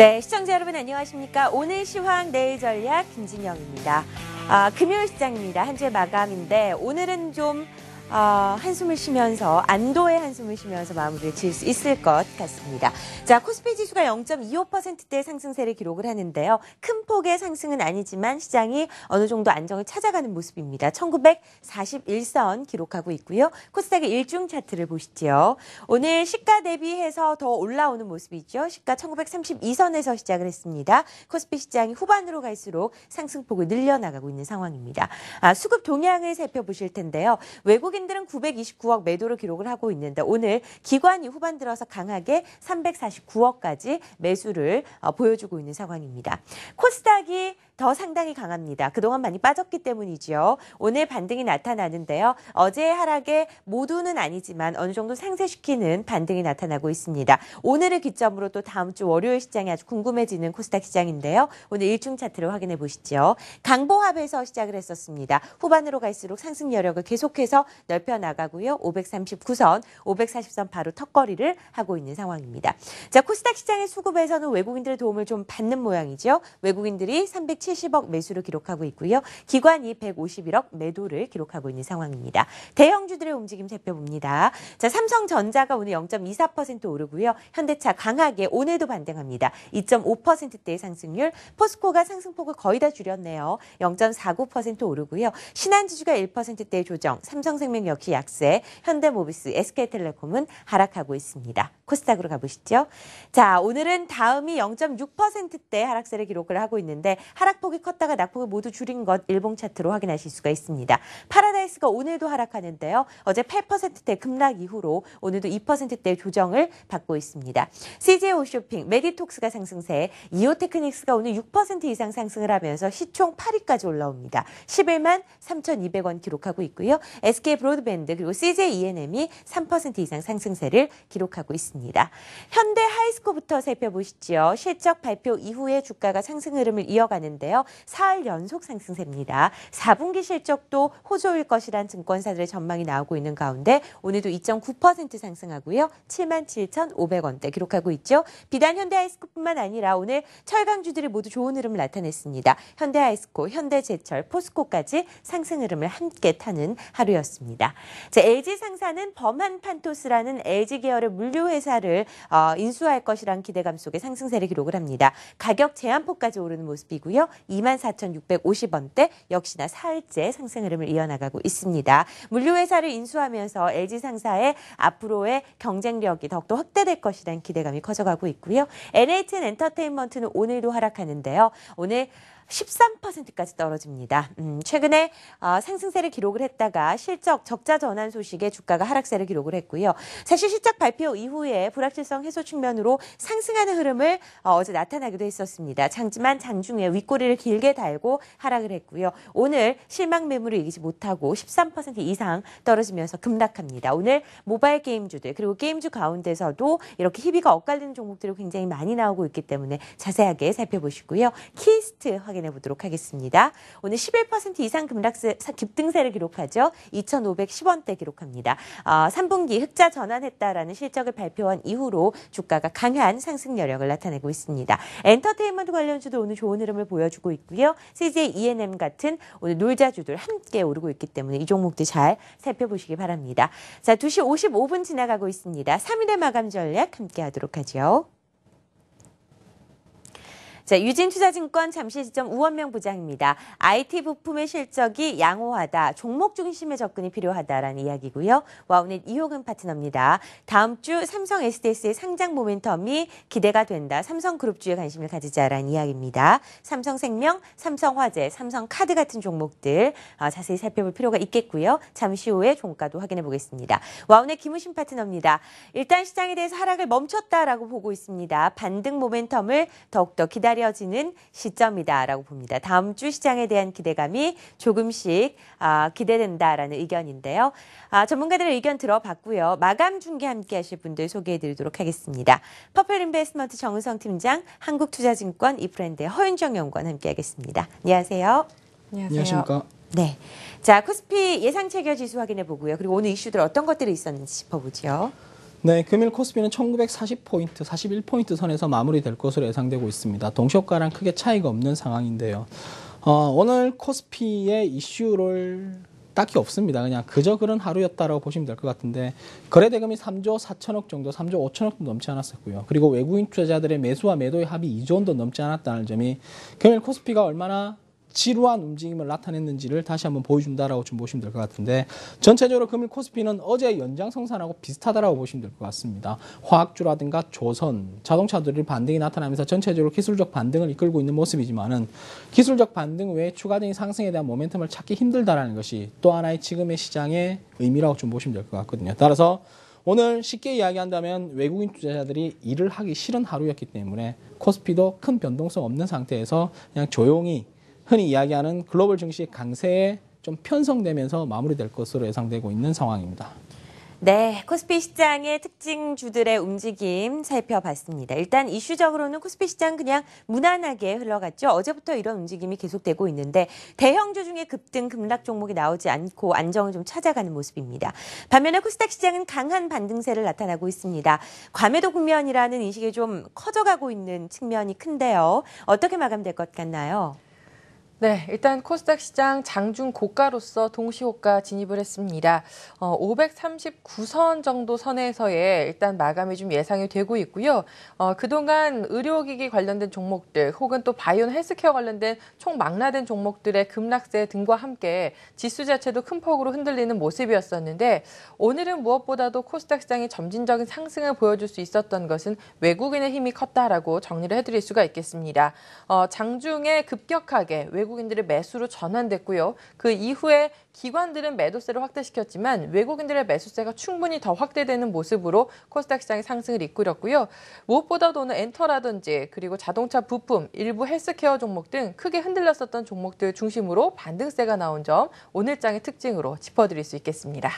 네, 시청자 여러분 안녕하십니까? 오늘 시황 내일 전략 김진영입니다. 아, 금요일 시장입니다. 한 주의 마감인데 오늘은 좀 어, 한숨을 쉬면서 안도의 한숨을 쉬면서 마무리를 지을 수 있을 것 같습니다. 자, 코스피 지수가 0.25%대 상승세를 기록을 하는데요. 큰 폭의 상승은 아니지만 시장이 어느 정도 안정을 찾아가는 모습입니다. 1941선 기록하고 있고요. 코스닥의 일중 차트를 보시죠. 오늘 시가 대비해서 더 올라오는 모습이죠. 시가 1932선에서 시작을 했습니다. 코스피 시장이 후반으로 갈수록 상승폭을 늘려나가고 있는 상황입니다. 아, 수급 동향을 살펴보실 텐데요. 외국인 외국인들은 929억 매도를 기록을 하고 있는데 오늘 기관이 후반 들어서 강하게 349억까지 매수를 어, 보여주고 있는 상황입니다. 코스닥이 더 상당히 강합니다. 그동안 많이 빠졌기 때문이죠. 오늘 반등이 나타나는데요. 어제의 하락에 모두는 아니지만 어느 정도 상쇄시키는 반등이 나타나고 있습니다. 오늘을 기점으로 또 다음 주 월요일 시장이 아주 궁금해지는 코스닥 시장인데요. 오늘 일중 차트를 확인해 보시죠. 강보합에서 시작을 했었습니다. 후반으로 갈수록 상승 여력을 계속해서 넓혀 나가고요. 539선, 540선 바로 턱걸이를 하고 있는 상황입니다. 자, 코스닥 시장의 수급에서는 외국인들의 도움을 좀 받는 모양이죠. 외국인들이 370 170억 매수를 기록하고 있고요. 기관이 151억 매도를 기록하고 있는 상황입니다. 대형주들의 움직임 살펴봅니다. 자, 삼성전자가 오늘 0.24% 오르고요. 현대차 강하게 오늘도 반등합니다. 2.5%대의 상승률. 포스코가 상승폭을 거의 다 줄였네요. 0.49% 오르고요. 신한지주가 1%대의 조정. 삼성생명 역시 약세. 현대모비스, SK텔레콤은 하락하고 있습니다. 코스닥으로 가보시죠. 자, 오늘은 다음이 0.6%대 하락세를 기록을 하고 있는데 하락 하락폭이 컸다가 낙폭을 모두 줄인 것 일봉 차트로 확인하실 수가 있습니다. 파라 다이스가 오늘도 하락하는데요. 어제 8%대 급락 이후로 오늘도 2%대 조정을 받고 있습니다. CJ 오쇼핑, 메디톡스가 상승세, 이오테크닉스가 오늘 6% 이상 상승을 하면서 시총 8위까지 올라옵니다. 11만 3,200원 기록하고 있고요. SK 브로드밴드 그리고 CJ ENM이 3% 이상 상승세를 기록하고 있습니다. 현대 하이스코부터 살펴보시죠. 실적 발표 이후에 주가가 상승 흐름을 이어가는데 있는데요. 사흘 연속 상승세입니다. 4분기 실적도 호조일 것 이란 증권사들의 전망이 나오고 있는 가운데 오늘도 2.9% 상승하고요. 77,500원대 기록하고 있죠. 비단 현대아이스코뿐만 아니라 오늘 철강주들이 모두 좋은 흐름을 나타냈습니다. 현대아이스코, 현대제철, 포스코까지 상승 흐름을 함께 타는 하루였습니다. 자, LG 상사는 범한 판토스라는 LG 계열의 물류 회사를 어, 인수할 것이란 기대감 속에 상승세를 기록을 합니다. 가격 제한폭까지 오르는 모습이고요. 24,650원대 역시나 사흘째 상승 흐름을 이어나가고 있습니다. 물류회사를 인수하면서 LG 상사의 앞으로의 경쟁력이 더욱더 확대될 것이라는 기대감이 커져가고 있고요. NHN 엔터테인먼트는 오늘도 하락하는데요. 오늘 13%까지 떨어집니다. 음, 최근에 어, 상승세를 기록을 했다가 실적 적자 전환 소식에 주가가 하락세를 기록을 했고요. 사실 실적 발표 이후에 불확실성 해소 측면으로 상승하는 흐름을 어, 제 나타나기도 했었습니다. 장지만 장중에 윗꼬리를 길게 달고 하락을 했고요. 오늘 실망 매물을 이기지 못하고 13% 이상 떨어지면서 급락합니다. 오늘 모바일 게임주들 그리고 게임주 가운데서도 이렇게 희비가 엇갈리는 종목들이 굉장히 많이 나오고 있기 때문에 자세하게 살펴보시고요. 키스트 확인 확인해 보도록 하겠습니다. 오늘 11% 이상 급락세, 급등세를 기록하죠. 2,510원대 기록합니다. 어, 3분기 흑자 전환했다라는 실적을 발표한 이후로 주가가 강한 상승 여력을 나타내고 있습니다. 엔터테인먼트 관련주도 오늘 좋은 흐름을 보여주고 있고요. CJ ENM 같은 오늘 놀자주들 함께 오르고 있기 때문에 이 종목들 잘 살펴보시기 바랍니다. 자, 2시 55분 지나가고 있습니다. 3일의 마감 전략 함께 하도록 하죠. 자, 유진투자증권 잠시 시점 우원명 부장입니다. IT 부품의 실적이 양호하다, 종목 중심의 접근이 필요하다라는 이야기고요. 와우넷 이호근 파트너입니다. 다음 주 삼성 SDS의 상장 모멘텀이 기대가 된다. 삼성그룹주에 관심을 가지자라는 이야기입니다. 삼성생명, 삼성화재, 삼성카드 같은 종목들 어, 자세히 살펴볼 필요가 있겠고요. 잠시 후에 종가도 확인해 보겠습니다. 와우넷 김우신 파트너입니다. 일단 시장에 대해서 하락을 멈췄다라고 보고 있습니다. 반등 모멘텀을 더욱더 기다려 기다려지는 시점이다라고 봅니다. 다음 주 시장에 대한 기대감이 조금씩 아, 기대된다라는 의견인데요. 아, 전문가들의 의견 들어봤고요. 마감 중계 함께 하실 분들 소개해드리도록 하겠습니다. 퍼플 인베스트먼트 정은성 팀장, 한국투자증권 이프랜드의 허윤정 연구원 함께하겠습니다. 안녕하세요. 안녕하십니까. 네. 자, 코스피 예상 체결 지수 확인해 보고요. 그리고 오늘 이슈들 어떤 것들이 있었는지 짚어보죠. 네, 금일 코스피는 1940포인트, 41포인트 선에서 마무리될 것으로 예상되고 있습니다. 동시효과랑 크게 차이가 없는 상황인데요. 어, 오늘 코스피의 이슈를 딱히 없습니다. 그냥 그저 그런 하루였다라고 보시면 될 것 같은데 거래 대금이 3조 4천억 정도, 3조 5천억도 넘지 않았었고요. 그리고 외국인 투자자들의 매수와 매도의 합이 2조 원도 넘지 않았다는 점이 금일 코스피가 얼마나 지루한 움직임을 나타냈는지를 다시 한번 보여준다라고 좀 보시면 될 것 같은데 전체적으로 금일 코스피는 어제 연장성산하고 비슷하다라고 보시면 될 것 같습니다. 화학주라든가 조선, 자동차들이 반등이 나타나면서 전체적으로 기술적 반등을 이끌고 있는 모습이지만은 기술적 반등 외에 추가적인 상승에 대한 모멘텀을 찾기 힘들다라는 것이 또 하나의 지금의 시장의 의미라고 좀 보시면 될 것 같거든요. 따라서 오늘 쉽게 이야기한다면 외국인 투자자들이 일을 하기 싫은 하루였기 때문에 코스피도 큰 변동성 없는 상태에서 그냥 조용히 흔히 이야기하는 글로벌 증시 강세에 좀 편성되면서 마무리될 것으로 예상되고 있는 상황입니다. 네, 코스피 시장의 특징주들의 움직임 살펴봤습니다. 일단 이슈적으로는 코스피 시장 그냥 무난하게 흘러갔죠. 어제부터 이런 움직임이 계속되고 있는데 대형주 중에 급등 급락 종목이 나오지 않고 안정을 좀 찾아가는 모습입니다. 반면에 코스닥 시장은 강한 반등세를 나타나고 있습니다. 과매도 국면이라는 인식이 좀 커져가고 있는 측면이 큰데요. 어떻게 마감될 것 같나요? 네, 일단 코스닥 시장 장중 고가로서 동시호가 진입을 했습니다. 어, 539선 정도 선에서의 일단 마감이 좀 예상이 되고 있고요. 어, 그동안 의료기기 관련된 종목들 혹은 또 바이온 헬스케어 관련된 총 망라된 종목들의 급락세 등과 함께 지수 자체도 큰 폭으로 흔들리는 모습이었었는데 오늘은 무엇보다도 코스닥 시장이 점진적인 상승을 보여줄 수 있었던 것은 외국인의 힘이 컸다라고 정리를 해드릴 수가 있겠습니다. 어, 장중에 급격하게 외국 외국인들의 매수로 전환됐고요. 그 이후에 기관들은 매도세를 확대시켰지만 외국인들의 매수세가 충분히 더 확대되는 모습으로 코스닥 시장의 상승을 이끌었고요. 무엇보다도 오늘 엔터라든지 그리고 자동차 부품, 일부 헬스케어 종목 등 크게 흔들렸었던 종목들 중심으로 반등세가 나온 점 오늘장의 특징으로 짚어드릴 수 있겠습니다.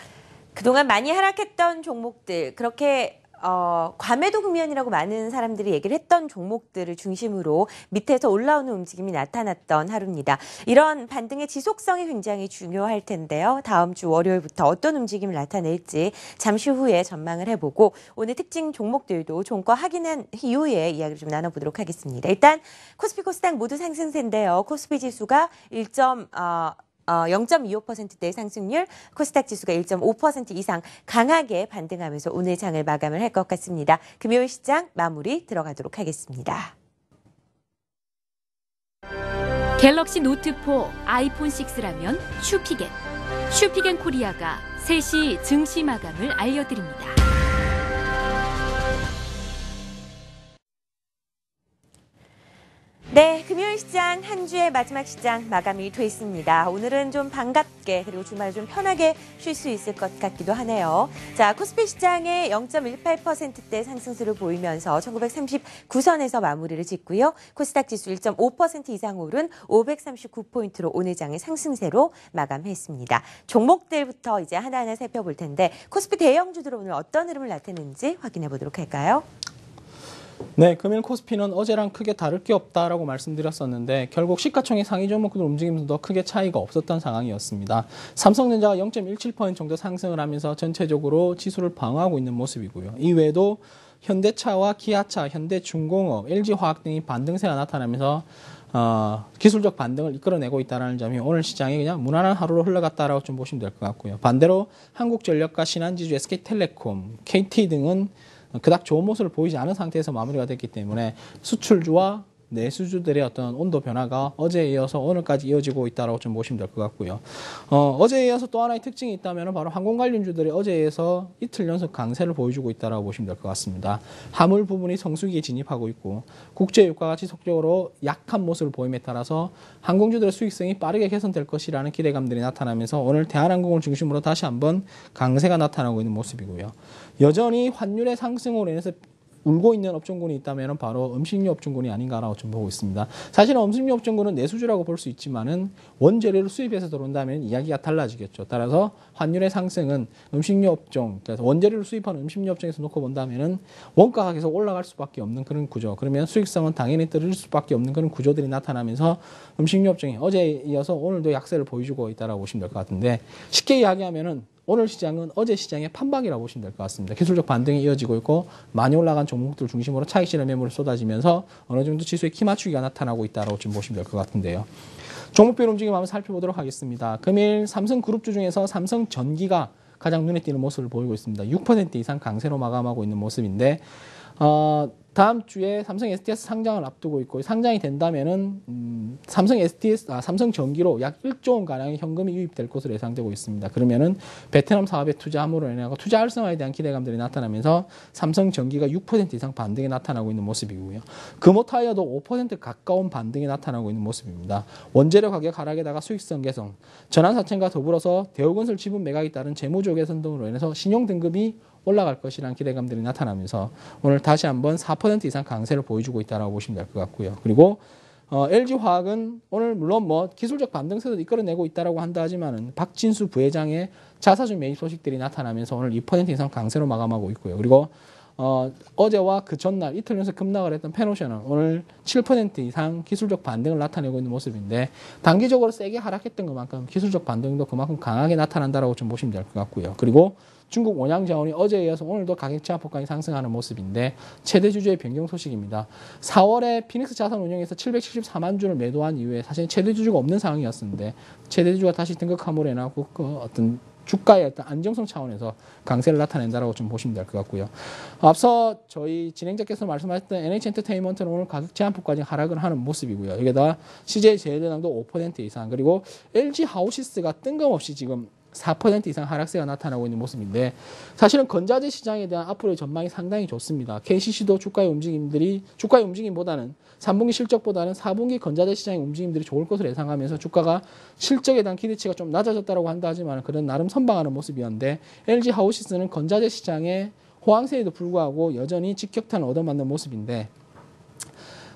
그동안 많이 하락했던 종목들 그렇게 어, 과매도 국면이라고 많은 사람들이 얘기를 했던 종목들을 중심으로 밑에서 올라오는 움직임이 나타났던 하루입니다. 이런 반등의 지속성이 굉장히 중요할 텐데요. 다음 주 월요일부터 어떤 움직임을 나타낼지 잠시 후에 전망을 해보고 오늘 특징 종목들도 종가 확인한 이후에 이야기를 좀 나눠보도록 하겠습니다. 일단 코스피 코스닥 모두 상승세인데요. 코스피 지수가 1. 어, 어, 0.25%대의 상승률, 코스닥 지수가 1.5% 이상 강하게 반등하면서 오늘 장을 마감을 할 것 같습니다. 금요일 시장 마무리 들어가도록 하겠습니다. 갤럭시 노트 4, 아이폰 6라면 슈피겐. 슈피겐 코리아가 3시 증시 마감을 알려드립니다. 네, 금요일 시장 한 주의 마지막 시장 마감이 됐습니다. 오늘은 좀 반갑게 그리고 주말 좀 편하게 쉴 수 있을 것 같기도 하네요. 자, 코스피 시장의 0.18%대 상승세를 보이면서 1939선에서 마무리를 짓고요. 코스닥 지수 1.5% 이상 오른 539포인트로 오늘 장의 상승세로 마감했습니다. 종목들부터 이제 하나하나 살펴볼 텐데 코스피 대형주들 오늘 어떤 흐름을 나타내는지 확인해 보도록 할까요? 네, 금일 코스피는 어제랑 크게 다를 게 없다라고 말씀드렸었는데 결국 시가총액 상위 종목들 움직임도 크게 차이가 없었던 상황이었습니다. 삼성전자가 0.17% 정도 상승을 하면서 전체적으로 지수를 방어하고 있는 모습이고요. 이외에도 현대차와 기아차, 현대중공업, LG화학 등이 반등세가 나타나면서 어, 기술적 반등을 이끌어내고 있다는 점이 오늘 시장이 그냥 무난한 하루로 흘러갔다라고 좀 보시면 될 것 같고요. 반대로 한국전력과 신한지주, SK텔레콤, KT 등은 그닥 좋은 모습을 보이지 않은 상태에서 마무리가 됐기 때문에 수출주와 내수주들의 어떤 온도 변화가 어제에 이어서 오늘까지 이어지고 있다고 좀 보시면 될 것 같고요. 어, 어제에 이어서 또 하나의 특징이 있다면 바로 항공 관련주들이 어제에 서 이틀 연속 강세를 보여주고 있다고 보시면 될 것 같습니다. 화물 부분이 성수기에 진입하고 있고 국제 유가가 지속적으로 약한 모습을 보임에 따라서 항공주들의 수익성이 빠르게 개선될 것이라는 기대감들이 나타나면서 오늘 대한항공을 중심으로 다시 한번 강세가 나타나고 있는 모습이고요. 여전히 환율의 상승으로 인해서 울고 있는 업종군이 있다면 바로 음식료 업종군이 아닌가라고 좀 보고 있습니다. 사실은 음식료 업종군은 내수주라고 볼 수 있지만은 원재료를 수입해서 들어온다면 이야기가 달라지겠죠. 따라서 환율의 상승은 음식료 업종, 그래서 원재료를 수입하는 음식료 업종에서 놓고 본다면은 원가가 계속 올라갈 수밖에 없는 그런 구조. 그러면 수익성은 당연히 떨어질 수밖에 없는 그런 구조들이 나타나면서 음식료 업종이 어제에 이어서 오늘도 약세를 보여주고 있다라고 보시면 될 것 같은데 쉽게 이야기하면은 오늘 시장은 어제 시장의 판박이라고 보시면 될 것 같습니다. 기술적 반등이 이어지고 있고 많이 올라간 종목들 중심으로 차익 실현 매물이 쏟아지면서 어느 정도 지수의 키 맞추기가 나타나고 있다고 좀 보시면 될 것 같은데요. 종목별 움직임 한번 살펴보도록 하겠습니다. 금일 삼성그룹주 중에서 삼성전기가 가장 눈에 띄는 모습을 보이고 있습니다. 6% 이상 강세로 마감하고 있는 모습인데 어, 다음 주에 삼성 STS 상장을 앞두고 있고 상장이 된다면은 음, 삼성 STS 아, 삼성 전기로 약 1조 원 가량의 현금이 유입될 것으로 예상되고 있습니다. 그러면은 베트남 사업에 투자함으로 인해 투자 활성화에 대한 기대감들이 나타나면서 삼성 전기가 6% 이상 반등이 나타나고 있는 모습이고요. 금호 타이어도 5% 가까운 반등이 나타나고 있는 모습입니다. 원재료 가격 하락에다가 수익성 개선, 전환 사채과 더불어서 대우건설 지분 매각에 따른 재무조 개선 등으로 인해서 신용 등급이 올라갈 것이라는 기대감들이 나타나면서 오늘 다시 한번 4% 이상 강세를 보여주고 있다고 보시면 될 것 같고요. 그리고 어, LG화학은 오늘 물론 뭐 기술적 반등세도 이끌어내고 있다라고 한다 하지만은 박진수 부회장의 자사주 매입 소식들이 나타나면서 오늘 2% 이상 강세로 마감하고 있고요. 그리고 어, 어제와 그 전날 이틀 연속 급락을 했던 페노션은 오늘 7% 이상 기술적 반등을 나타내고 있는 모습인데 단기적으로 세게 하락했던 것만큼 기술적 반등도 그만큼 강하게 나타난다라고 좀 보시면 될 것 같고요. 그리고 중국 원양 자원이 어제에 이어서 오늘도 가격 제한 폭간이 상승하는 모습인데 최대 주주의 변경 소식입니다. 4월에 피닉스 자산 운용에서 774만 주를 매도한 이후에 사실 최대 주주가 없는 상황이었었는데 최대 주주가 다시 등극함으로 인하고 그 어떤 주가의 어떤 안정성 차원에서 강세를 나타낸다라고 좀 보시면 될 것 같고요. 앞서 저희 진행자께서 말씀하셨던 NH엔터테인먼트는 오늘 가격 제한폭까지 하락을 하는 모습이고요. 여기다 CJ 제일제당도 5% 이상 그리고 LG 하우시스가 뜬금없이 지금 4% 이상 하락세가 나타나고 있는 모습인데 사실은 건자재 시장에 대한 앞으로의 전망이 상당히 좋습니다. KCC도 주가의 움직임들이 주가의 움직임보다는 3분기 실적보다는 4분기 건자재 시장의 움직임들이 좋을 것으로 예상하면서 주가가 실적에 대한 기대치가 좀 낮아졌다고 한다 하지만 그런 나름 선방하는 모습이었는데 LG 하우시스는 건자재 시장의 호황세에도 불구하고 여전히 직격탄을 얻어맞는 모습인데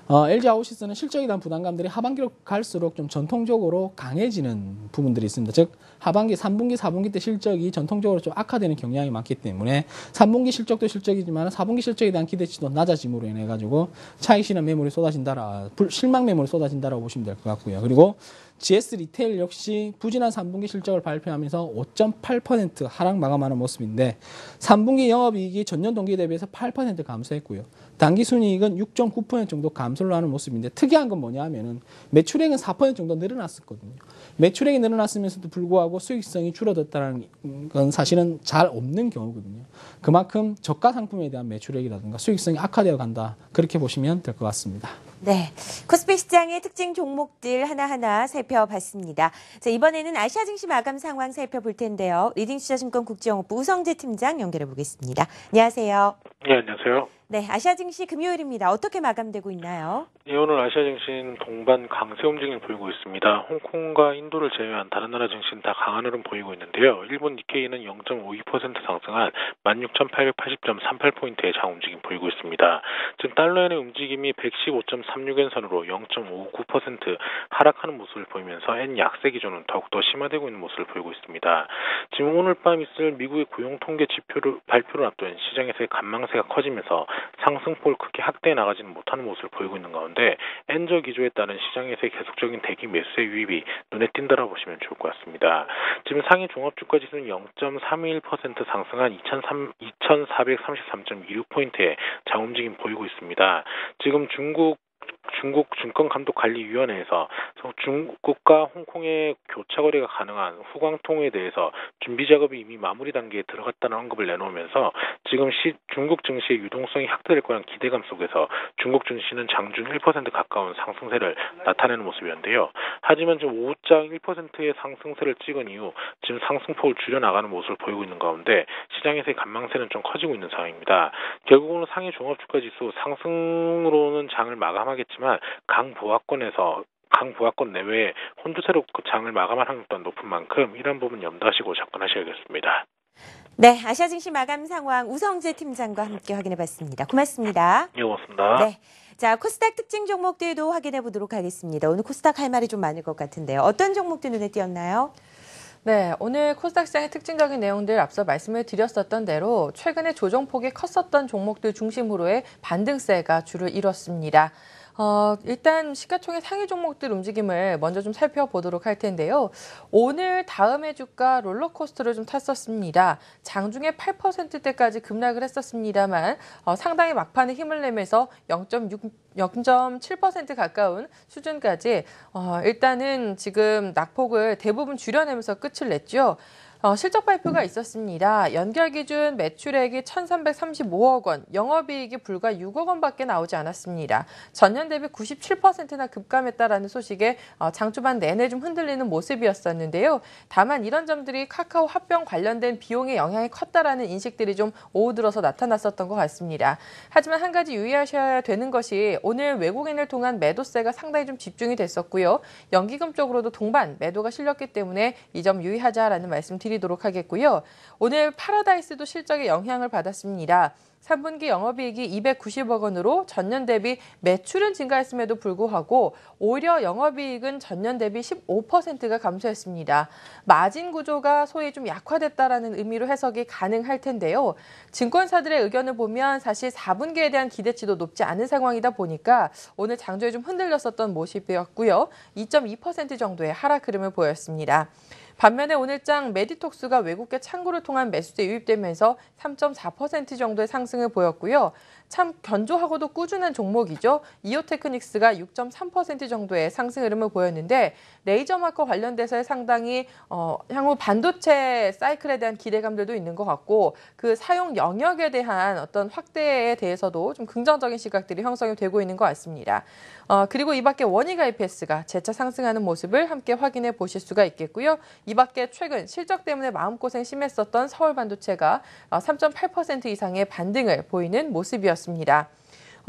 어, LG 아웃시스는 실적에 대한 부담감들이 하반기로 갈수록 좀 전통적으로 강해지는 부분들이 있습니다. 즉 하반기 3분기, 4분기 때 실적이 전통적으로 좀 악화되는 경향이 많기 때문에 3분기 실적도 실적이지만 4분기 실적에 대한 기대치도 낮아짐으로 인해 가지고 차익 실현 매물이 쏟아진다라 실망 매물이 쏟아진다라고 보시면 될 것 같고요. 그리고 GS 리테일 역시 부진한 3분기 실적을 발표하면서 5.8% 하락 마감하는 모습인데 3분기 영업이익이 전년 동기 대비해서 8% 감소했고요. 단기 순이익은 6.9% 정도 감소를 하는 모습인데 특이한 건 뭐냐 하면은 매출액은 4% 정도 늘어났었거든요. 매출액이 늘어났으면서도 불구하고 수익성이 줄어들었다는 건 사실은 잘 없는 경우거든요. 그만큼 저가 상품에 대한 매출액이라든가 수익성이 악화되어 간다. 그렇게 보시면 될 것 같습니다. 네. 코스피 시장의 특징 종목들 하나하나 살펴봤습니다. 자, 이번에는 아시아 증시 마감 상황 살펴볼 텐데요. 리딩 투자증권 국제영업부 우성재 팀장 연결해 보겠습니다. 안녕하세요. 네, 안녕하세요. 네, 아시아 증시 금요일입니다. 어떻게 마감되고 있나요? 예, 오늘 아시아 증시는 동반 강세 움직임을 보이고 있습니다. 홍콩과 인도를 제외한 다른 나라 증시는 다 강한 흐름 보이고 있는데요. 일본 니케이는 0.52% 상승한 16,880.38포인트의 장 움직임 보이고 있습니다. 즉 달러엔의 움직임이 115.36엔 선으로 0.59% 하락하는 모습을 보이면서 엔 약세 기조는 더욱더 심화되고 있는 모습을 보이고 있습니다. 지금 오늘 밤 있을 미국의 고용 통계 지표를 발표를 앞둔 시장에서의 간망세가 커지면서 상승폭을 크게 확대해 나가지는 못하는 모습을 보이고 있는 가운데 엔저 기조에 따른 시장에서의 계속적인 대기 매수의 유입이 눈에 띈다라고 보시면 좋을 것 같습니다. 지금 상위 종합주가 지수는 0.31% 상승한 2,433.26포인트의 장 움직임 보이고 있습니다. 지금 중국 중국 증권감독관리위원회에서 중국과 홍콩의 교차 거래가 가능한 후광통에 대해서 준비 작업이 이미 마무리 단계에 들어갔다는 언급을 내놓으면서 지금 시, 중국 증시의 유동성이 확대될 거란 기대감 속에서 중국 증시는 장중 1% 가까운 상승세를 나타내는 모습이었는데요. 하지만 지금 오후장 1%의 상승세를 찍은 이후 지금 상승폭을 줄여나가는 모습을 보이고 있는 가운데 시장에서의 간망세는 좀 커지고 있는 상황입니다. 결국은 상해 종합주가 지수 상승으로는 장을 마감하겠지만 강 보합권에서 강 보합권 내외에 혼주세로 그 장을 마감할 확률 또한 높은 만큼 이런 부분 염두하시고 접근하셔야겠습니다. 네, 아시아 증시 마감 상황 우성재 팀장과 함께 확인해 봤습니다. 고맙습니다. 예, 고맙습니다. 네. 자, 코스닥 특징 종목들도 확인해 보도록 하겠습니다. 오늘 코스닥 할 말이 좀 많을 것 같은데요. 어떤 종목들 눈에 띄었나요? 네, 오늘 코스닥 시장의 특징적인 내용들 앞서 말씀을 드렸었던 대로 최근에 조정폭이 컸었던 종목들 중심으로의 반등세가 주를 이뤘습니다. 어, 일단 시가총액 상위 종목들 움직임을 먼저 좀 살펴보도록 할 텐데요. 오늘 다음의 주가 롤러코스터를 좀 탔었습니다. 장중에 8%대까지 급락을 했었습니다만 어, 상당히 막판에 힘을 내면서 0.6 0.7% 가까운 수준까지 어, 일단은 지금 낙폭을 대부분 줄여내면서 끝을 냈죠. 어, 실적 발표가 있었습니다. 연결 기준 매출액이 1,335억 원, 영업이익이 불과 6억 원밖에 나오지 않았습니다. 전년 대비 97%나 급감했다라는 소식에 어, 장 초반 내내 좀 흔들리는 모습이었었는데요. 다만 이런 점들이 카카오 합병 관련된 비용의 영향이 컸다라는 인식들이 좀 오후 들어서 나타났었던 것 같습니다. 하지만 한 가지 유의하셔야 되는 것이 오늘 외국인을 통한 매도세가 상당히 좀 집중이 됐었고요. 연기금 쪽으로도 동반 매도가 실렸기 때문에 이 점 유의하자라는 말씀 드립니다. 드리도록 하겠고요. 오늘 파라다이스도 실적에 영향을 받았습니다. 3분기 영업이익이 290억 원으로 전년 대비 매출은 증가했음에도 불구하고 오히려 영업이익은 전년 대비 15%가 감소했습니다. 마진 구조가 소위 좀 약화됐다라는 의미로 해석이 가능할 텐데요. 증권사들의 의견을 보면 사실 4분기에 대한 기대치도 높지 않은 상황이다 보니까 오늘 장조에 좀 흔들렸었던 모습이었고요. 2.2% 정도의 하락 흐름을 보였습니다. 반면에 오늘장 메디톡스가 외국계 창구를 통한 매수세 유입되면서 3.4% 정도의 상승을 보였고요. 참 견조하고도 꾸준한 종목이죠. 이오테크닉스가 6.3% 정도의 상승 흐름을 보였는데 레이저 마커 관련돼서 상당히 어, 향후 반도체 사이클에 대한 기대감들도 있는 것 같고 그 사용 영역에 대한 어떤 확대에 대해서도 좀 긍정적인 시각들이 형성이 되고 있는 것 같습니다. 어, 그리고 이 밖에 원익 IPS가 재차 상승하는 모습을 함께 확인해 보실 수가 있겠고요. 이 밖에 최근 실적 때문에 마음고생 심했었던 서울 반도체가 3.8% 어, 이상의 반등을 보이는 모습이었습니다.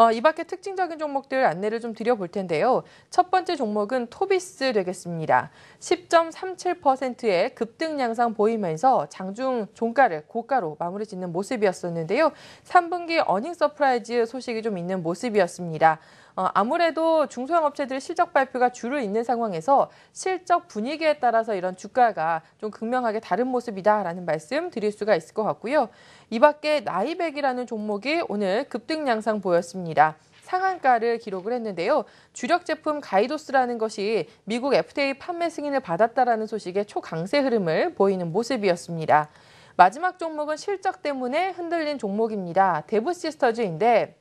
어, 이 밖에 특징적인 종목들 안내를 좀 드려볼 텐데요. 첫 번째 종목은 토비스 되겠습니다. 10.37%의 급등 양상 보이면서 장중 종가를 고가로 마무리 짓는 모습이었었는데요. 3분기 어닝 서프라이즈 소식이 좀 있는 모습이었습니다. 어, 아무래도 중소형 업체들의 실적 발표가 주를 잇는 상황에서 실적 분위기에 따라서 이런 주가가 좀 극명하게 다른 모습이다라는 말씀 드릴 수가 있을 것 같고요. 이 밖에 나이백이라는 종목이 오늘 급등 양상 보였습니다. 상한가를 기록을 했는데요. 주력 제품 가이도스라는 것이 미국 FTA 판매 승인을 받았다라는 소식에 초강세 흐름을 보이는 모습이었습니다. 마지막 종목은 실적 때문에 흔들린 종목입니다. 데브 시스터즈인데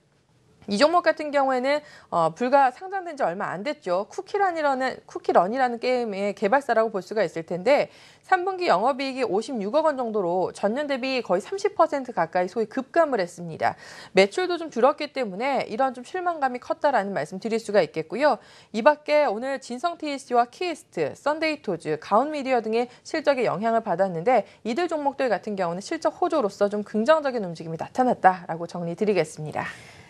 이 종목 같은 경우에는 어, 불과 상장된 지 얼마 안 됐죠. 쿠키런이라는 쿠키런이라는 게임의 개발사라고 볼 수가 있을 텐데 3분기 영업이익이 56억 원 정도로 전년 대비 거의 30% 가까이 소위 급감을 했습니다. 매출도 좀 줄었기 때문에 이런 좀 실망감이 컸다라는 말씀 드릴 수가 있겠고요. 이 밖에 오늘 진성 TC와 키스트, 썬데이토즈, 가온미디어 등의 실적에 영향을 받았는데 이들 종목들 같은 경우는 실적 호조로서 좀 긍정적인 움직임이 나타났다라고 정리드리겠습니다.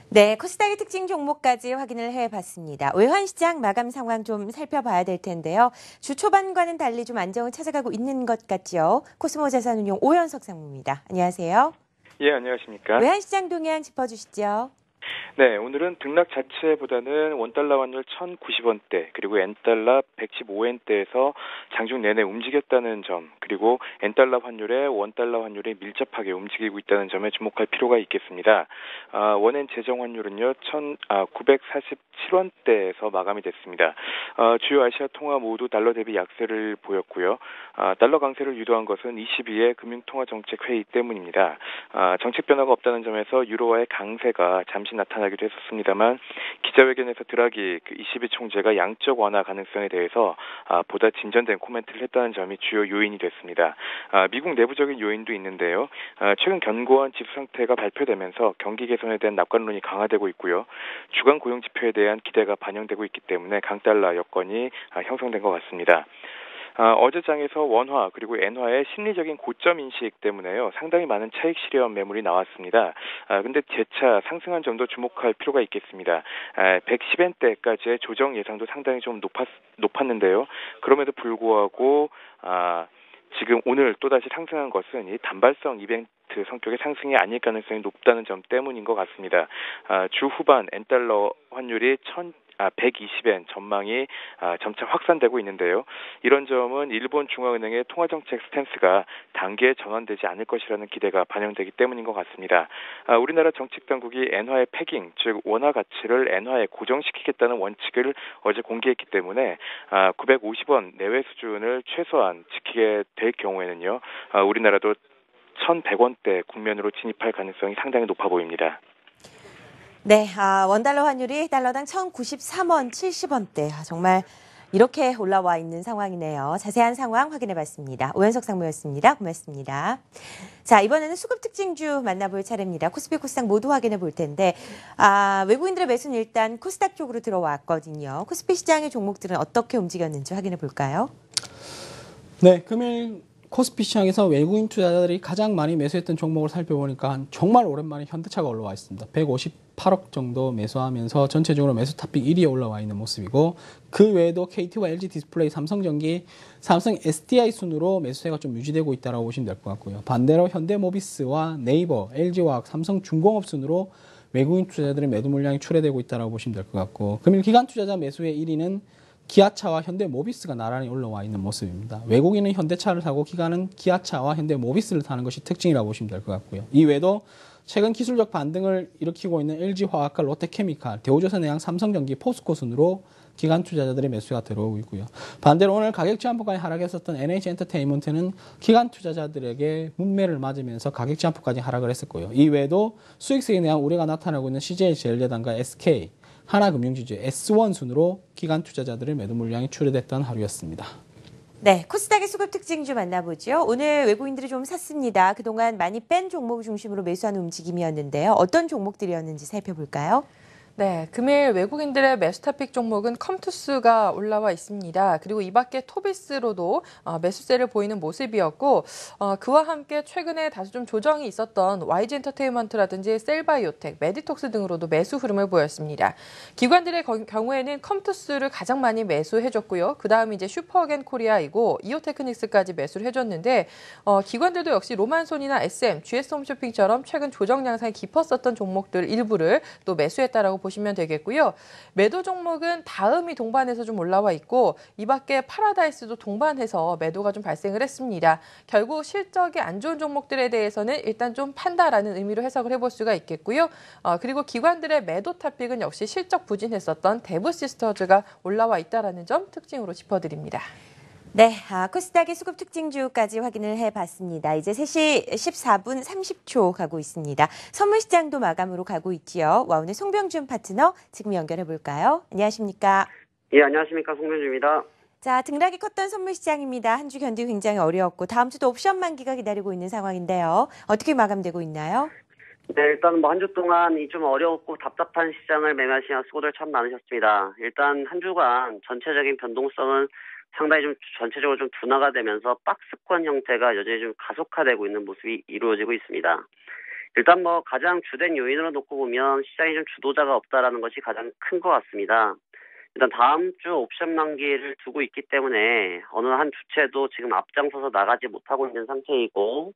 네, 코스닥의 특징 종목까지 확인을 해봤습니다. 외환시장 마감 상황 좀 살펴봐야 될 텐데요. 주 초반과는 달리 좀 안정을 찾아가고 있는 것 같죠. 코스모 자산운용 오연석 상무입니다. 안녕하세요. 예, 안녕하십니까. 외환시장 동향 짚어주시죠. 네, 오늘은 등락 자체보다는 원달러 환율 1,090원대 그리고 엔달러 115엔대에서 장중 내내 움직였다는 점 그리고 엔달러 환율에 원달러 환율이 밀접하게 움직이고 있다는 점에 주목할 필요가 있겠습니다. 아, 원엔 재정 환율은요 1,947원대에서 아, 마감이 됐습니다. 아, 주요 아시아 통화 모두 달러 대비 약세를 보였고요. 아, 달러 강세를 유도한 것은 22회 금융통화정책회의 때문입니다. 아, 정책 변화가 없다는 점에서 유로화의 강세가 잠시 나타나 나타나기도 했었습니다만 기자회견에서 드라기 그 22 총재가 양적 완화 가능성에 대해서 아, 보다 진전된 코멘트를 했다는 점이 주요 요인이 됐습니다. 아, 미국 내부적인 요인도 있는데요. 아, 최근 견고한 지수 상태가 발표되면서 경기 개선에 대한 낙관론이 강화되고 있고요. 주간 고용 지표에 대한 기대가 반영되고 있기 때문에 강달러 여건이 아, 형성된 것 같습니다. 아, 어제 장에서 원화 그리고 엔화의 심리적인 고점 인식 때문에요. 상당히 많은 차익 실현 매물이 나왔습니다. 아, 근데 재차 상승한 점도 주목할 필요가 있겠습니다. 아, 110엔대까지의 조정 예상도 상당히 좀 높았, 높았는데요. 그럼에도 불구하고 아, 지금 오늘 또다시 상승한 것은 이 단발성 이벤트 성격의 상승이 아닐 가능성이 높다는 점 때문인 것 같습니다. 아, 주 후반 엔달러 환율이 천 아, 120엔 전망이 아, 점차 확산되고 있는데요. 이런 점은 일본 중앙은행의 통화정책 스탠스가 단계에 전환되지 않을 것이라는 기대가 반영되기 때문인 것 같습니다. 아, 우리나라 정책 당국이 엔화의 패깅, 즉 원화 가치를 엔화에 고정시키겠다는 원칙을 어제 공개했기 때문에 아, 950원 내외 수준을 최소한 지키게 될 경우에는요, 아, 우리나라도 1,100원대 국면으로 진입할 가능성이 상당히 높아 보입니다. 네, 아, 원달러 환율이 달러당 1,093원 70원대. 아, 정말 이렇게 올라와 있는 상황이네요. 자세한 상황 확인해 봤습니다. 오현석 상무였습니다. 고맙습니다. 자, 이번에는 수급 특징주 만나볼 차례입니다. 코스피 코스닥 모두 확인해 볼 텐데, 아, 외국인들의 매수는 일단 코스닥 쪽으로 들어왔거든요. 코스피 시장의 종목들은 어떻게 움직였는지 확인해 볼까요? 네, 금일 코스피 시장에서 외국인 투자자들이 가장 많이 매수했던 종목을 살펴보니까 정말 오랜만에 현대차가 올라와 있습니다. 158억 정도 매수하면서 전체적으로 매수 탑픽 1위에 올라와 있는 모습이고 그 외에도 KT와 LG 디스플레이, 삼성전기, 삼성 SDI 순으로 매수세가 좀 유지되고 있다고 보시면 될 것 같고요. 반대로 현대모비스와 네이버, LG화학, 삼성중공업 순으로 외국인 투자자들의 매도 물량이 출회되고 있다고 보시면 될 것 같고 금일 기관 투자자 매수의 1위는 기아차와 현대모비스가 나란히 올라와 있는 모습입니다. 외국인은 현대차를 사고 기관은 기아차와 현대모비스를 타는 것이 특징이라고 보시면 될 것 같고요. 이외에도 최근 기술적 반등을 일으키고 있는 LG화학과 롯데케미칼, 대우조선해양, 삼성전기, 포스코 순으로 기관 투자자들의 매수가 들어오고 있고요. 반대로 오늘 가격 제한폭까지 하락했었던 NH엔터테인먼트는 기관 투자자들에게 문매를 맞으면서 가격 제한폭까지 하락을 했었고요. 이외에도 수익세에 대한 우려가 나타나고 있는 CJ제일제당과 SK, 하나금융지주 S1 순으로 기관 투자자들의 매도 물량이 출회됐던 하루였습니다. 네, 코스닥의 수급 특징주 만나보죠. 오늘 외국인들이 좀 샀습니다. 그동안 많이 뺀 종목 중심으로 매수하는 움직임이었는데요. 어떤 종목들이었는지 살펴볼까요? 네, 금일 외국인들의 매수 타픽 종목은 컴투스가 올라와 있습니다. 그리고 이 밖에 토비스로도 어, 매수세를 보이는 모습이었고 어, 그와 함께 최근에 다소 좀 조정이 있었던 YG 엔터테인먼트라든지 셀바이오텍, 메디톡스 등으로도 매수 흐름을 보였습니다. 기관들의 경우에는 컴투스를 가장 많이 매수해줬고요. 그 다음 이제 슈퍼겐 코리아이고 이오테크닉스까지 매수를 해줬는데 어, 기관들도 역시 로만손이나 SM, GS홈쇼핑처럼 최근 조정 양상이 깊었었던 종목들 일부를 또 매수했다라고 보시면 되겠고요. 매도 종목은 다음이 동반해서 좀 올라와 있고 이 밖에 파라다이스도 동반해서 매도가 좀 발생을 했습니다. 결국 실적이 안 좋은 종목들에 대해서는 일단 좀 판다라는 의미로 해석을 해볼 수가 있겠고요. 어, 그리고 기관들의 매도 탑픽은 역시 실적 부진했었던 데브 시스터즈가 올라와 있다라는 점 특징으로 짚어드립니다. 네, 아, 코스닥의 수급 특징 주까지 확인을 해봤습니다. 이제 3시 14분 30초 가고 있습니다. 선물 시장도 마감으로 가고 있지요. 와, 오늘 송병준 파트너 지금 연결해 볼까요? 안녕하십니까? 예, 안녕하십니까. 송병준입니다. 자, 등락이 컸던 선물 시장입니다. 한 주 견디기 굉장히 어려웠고 다음 주도 옵션 만기가 기다리고 있는 상황인데요. 어떻게 마감되고 있나요? 네, 일단 뭐 한 주 동안 이 좀 어려웠고 답답한 시장을 매매하시는 수고들 참 많으셨습니다. 일단 한 주간 전체적인 변동성은 상당히 좀 전체적으로 좀 둔화가 되면서 박스권 형태가 여전히 좀 가속화되고 있는 모습이 이루어지고 있습니다. 일단 뭐 가장 주된 요인으로 놓고 보면 시장이 좀 주도자가 없다라는 것이 가장 큰 것 같습니다. 일단 다음 주 옵션 만기를 두고 있기 때문에 어느 한 주체도 지금 앞장서서 나가지 못하고 있는 상태이고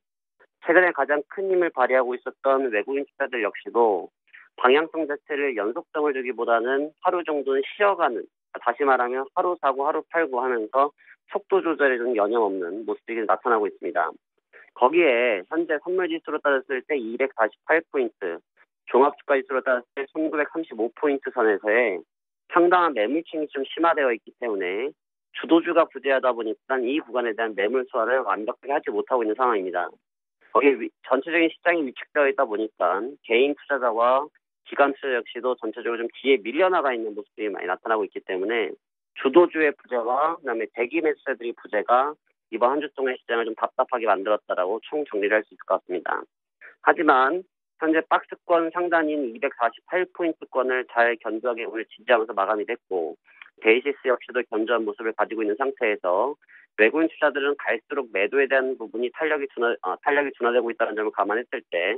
최근에 가장 큰 힘을 발휘하고 있었던 외국인 투자들 역시도 방향성 자체를 연속성을 주기보다는 하루 정도는 쉬어가는 다시 말하면 하루 사고 하루 팔고 하면서 속도 조절에 좀 여념없는 모습이 나타나고 있습니다. 거기에 현재 선물 지수로 따졌을 때 248포인트, 종합주가 지수로 따졌을 때 1935포인트 선에서의 상당한 매물층이 좀 심화되어 있기 때문에 주도주가 부재하다 보니까 이 구간에 대한 매물 소화를 완벽하게 하지 못하고 있는 상황입니다. 거기에 전체적인 시장이 위축되어 있다 보니까 개인 투자자와 기관 투자 역시도 전체적으로 좀 뒤에 밀려나가 있는 모습이 많이 나타나고 있기 때문에 주도주의 부재와 그다음에 대기 매수자들이 부재가 이번 한 주 동안 시장을 좀 답답하게 만들었다라고 총 정리를 할 수 있을 것 같습니다. 하지만 현재 박스권 상단인 248포인트권을 잘 견조하게 오늘 지지하면서 마감이 됐고 데이시스 역시도 견조한 모습을 가지고 있는 상태에서 외국인 투자들은 갈수록 매도에 대한 부분이 탄력이 둔화, 어, 탄력이 둔화되고 있다는 점을 감안했을 때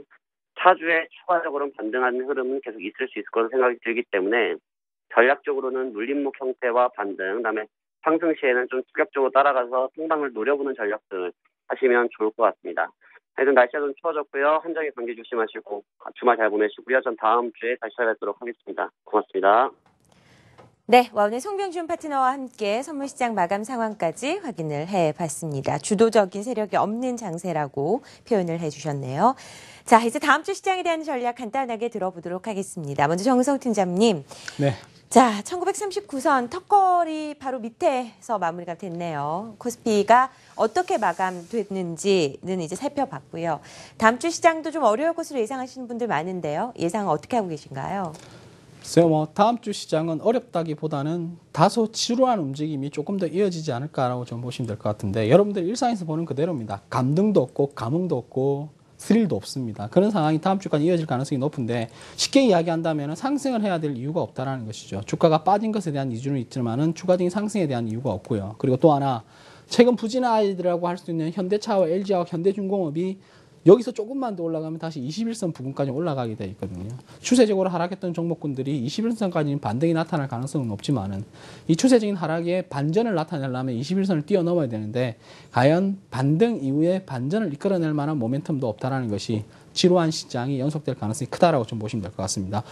차주에 추가적으로 반등하는 흐름은 계속 있을 수 있을 거라고 생각이 들기 때문에 전략적으로는 눌림목 형태와 반등, 그다음에 상승 시에는 좀 추격적으로 따라가서 상방을 노려보는 전략들을 하시면 좋을 것 같습니다. 하여튼 날씨가 좀 추워졌고요. 한정에 감기 조심하시고 주말 잘 보내시고요. 전 다음 주에 다시 찾아뵙도록 하겠습니다. 고맙습니다. 네, 오늘 송병준 파트너와 함께 선물시장 마감 상황까지 확인을 해봤습니다. 주도적인 세력이 없는 장세라고 표현을 해주셨네요. 자, 이제 다음 주 시장에 대한 전략 간단하게 들어보도록 하겠습니다. 먼저 정성 팀장님. 네. 자, 1939선 턱걸이 바로 밑에서 마무리가 됐네요. 코스피가 어떻게 마감됐는지는 이제 살펴봤고요. 다음 주 시장도 좀 어려울 것으로 예상하시는 분들 많은데요. 예상 어떻게 하고 계신가요? 글쎄요, 뭐 다음 주 시장은 어렵다기보다는 다소 지루한 움직임이 조금 더 이어지지 않을까라고 좀 보시면 될 것 같은데 여러분들 일상에서 보는 그대로입니다. 감동도 없고 감흥도 없고 스릴도 없습니다. 그런 상황이 다음 주까지 이어질 가능성이 높은데 쉽게 이야기한다면 상승을 해야 될 이유가 없다라는 것이죠. 주가가 빠진 것에 대한 이유는 있지만은 추가적인 상승에 대한 이유가 없고요. 그리고 또 하나 최근 부진 아이들이라고 할 수 있는 현대차와 LG와 현대중공업이 여기서 조금만 더 올라가면 다시 21선 부근까지 올라가게 돼 있거든요. 추세적으로 하락했던 종목군들이 21선까지는 반등이 나타날 가능성은 높지만은 이 추세적인 하락에 반전을 나타내려면 21선을 뛰어넘어야 되는데 과연 반등 이후에 반전을 이끌어낼 만한 모멘텀도 없다라는 것이 지루한 시장이 연속될 가능성이 크다라고 좀 보시면 될 것 같습니다.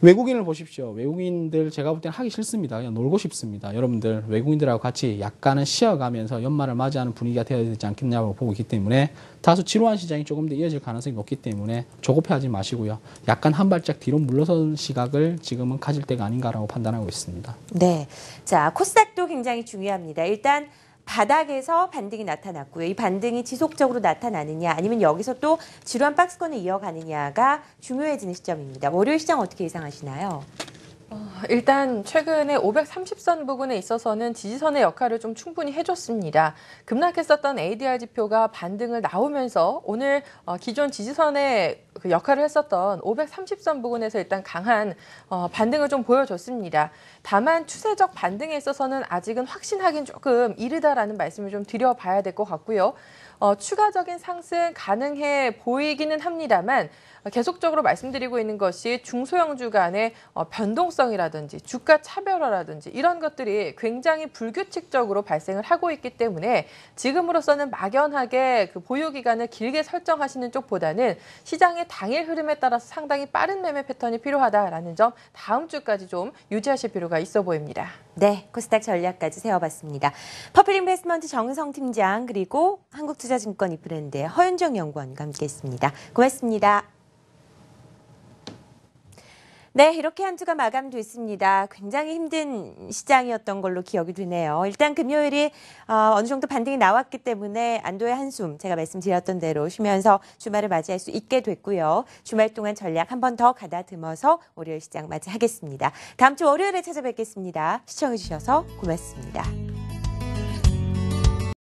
외국인을 보십시오. 외국인들 제가 볼 때는 하기 싫습니다. 그냥 놀고 싶습니다. 여러분들 외국인들하고 같이 약간은 쉬어가면서 연말을 맞이하는 분위기가 되어야 되지 않겠냐고 보고 있기 때문에 다소 지루한 시장이 조금 더 이어질 가능성이 높기 때문에 조급해하지 마시고요. 약간 한 발짝 뒤로 물러선 시각을 지금은 가질 때가 아닌가라고 판단하고 있습니다. 네. 자, 코스닥도 굉장히 중요합니다. 일단 바닥에서 반등이 나타났고요. 이 반등이 지속적으로 나타나느냐 아니면 여기서 또 지루한 박스권을 이어가느냐가 중요해지는 시점입니다. 월요일 시장 어떻게 예상하시나요? 일단 최근에 530선 부근에 있어서는 지지선의 역할을 좀 충분히 해줬습니다. 급락했었던 ADR 지표가 반등을 나오면서 오늘 어, 기존 지지선의 그 역할을 했었던 530선 부근에서 일단 강한 어, 반등을 좀 보여줬습니다. 다만 추세적 반등에 있어서는 아직은 확신하기는 조금 이르다라는 말씀을 좀 드려봐야 될 것 같고요. 어, 추가적인 상승 가능해 보이기는 합니다만 계속적으로 말씀드리고 있는 것이 중소형주 간의 어, 변동성이라든지 주가 차별화라든지 이런 것들이 굉장히 불규칙적으로 발생을 하고 있기 때문에 지금으로서는 막연하게 그 보유 기간을 길게 설정하시는 쪽보다는 시장의 당일 흐름에 따라서 상당히 빠른 매매 패턴이 필요하다라는 점 다음 주까지 좀 유지하실 필요가 있어 보입니다. 네, 코스닥 전략까지 세워봤습니다. 퍼플 인베스트먼트 정성 팀장 그리고 한국투자증권 이브랜드의 허윤정 연구원과 함께했습니다. 고맙습니다. 네, 이렇게 한 주가 마감됐습니다. 굉장히 힘든 시장이었던 걸로 기억이 되네요. 일단 금요일이 어, 느 정도 반등이 나왔기 때문에 안도의 한숨 제가 말씀드렸던 대로 쉬면서 주말을 맞이할 수 있게 됐고요. 주말 동안 전략 한 번 더 가다듬어서 월요일 시장 맞이하겠습니다. 다음 주 월요일에 찾아뵙겠습니다. 시청해주셔서 고맙습니다.